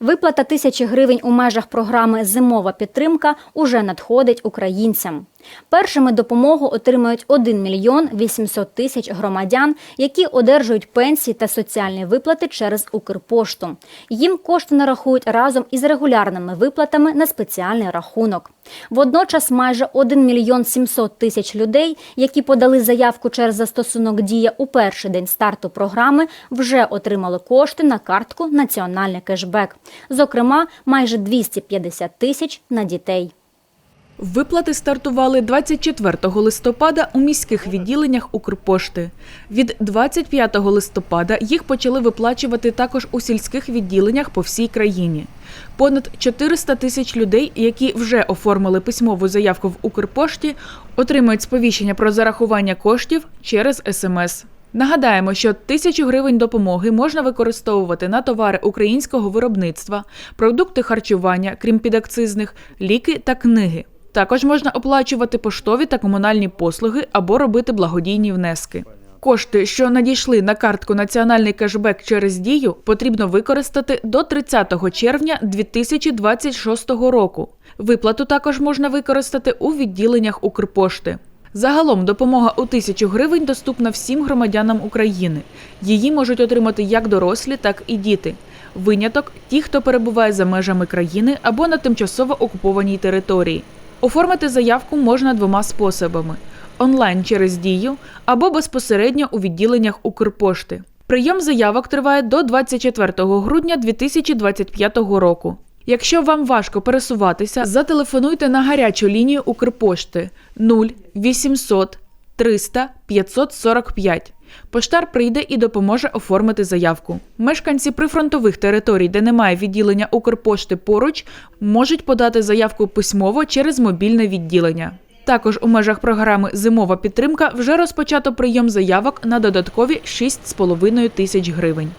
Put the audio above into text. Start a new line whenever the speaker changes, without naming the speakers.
Виплата тисячі гривень у межах програми Зимова підтримка уже надходить українцям. Першими допомогу отримають 1 мільйон 800 тисяч громадян, які одержують пенсії та соціальні виплати через Укрпошту. Їм кошти нарахують разом із регулярними виплатами на спеціальний рахунок. Водночас майже 1 мільйон 700 тисяч людей, які подали заявку через застосунок Дія у перший день старту програми, вже отримали кошти на картку Національний кешбек. Зокрема, майже 250 тисяч на дітей.
Виплати стартували 24 листопада у міських відділеннях Укрпошти. Від 25 листопада їх почали виплачувати також у сільських відділеннях по всій країні. Понад 400 тисяч людей, які вже оформили письмову заявку в Укрпошті, отримують сповіщення про зарахування коштів через СМС. Нагадаємо, що тисячу гривень допомоги можна використовувати на товари українського виробництва, продукти харчування, крім підакцизних, ліки та книги. Також можна оплачувати поштові та комунальні послуги або робити благодійні внески. Кошти, що надійшли на картку Національний кешбек через дію, потрібно використати до 30 червня 2026 року. Виплату також можна використати у відділеннях Укрпошти. Загалом допомога у тисячу гривень доступна всім громадянам України. Її можуть отримати як дорослі, так і діти. Виняток ті, хто перебуває за межами країни або на тимчасово окупованій території. Оформити заявку можна двома способами: онлайн через дію або безпосередньо у відділеннях Укрпошти. Прийом заявок триває до 24 грудня 2025 року. Якщо вам важко пересуватися, зателефонуйте на гарячу лінію Укрпошти 0 800 300 545. Поштар прийде і допоможе оформити заявку. Мешканці прифронтових територій, де немає відділення Укрпошти поруч, можуть подати заявку письмово через мобільне відділення. Також у межах програми Зимова підтримка вже розпочато прийом заявок на додаткові 6,5 тисяч гривень.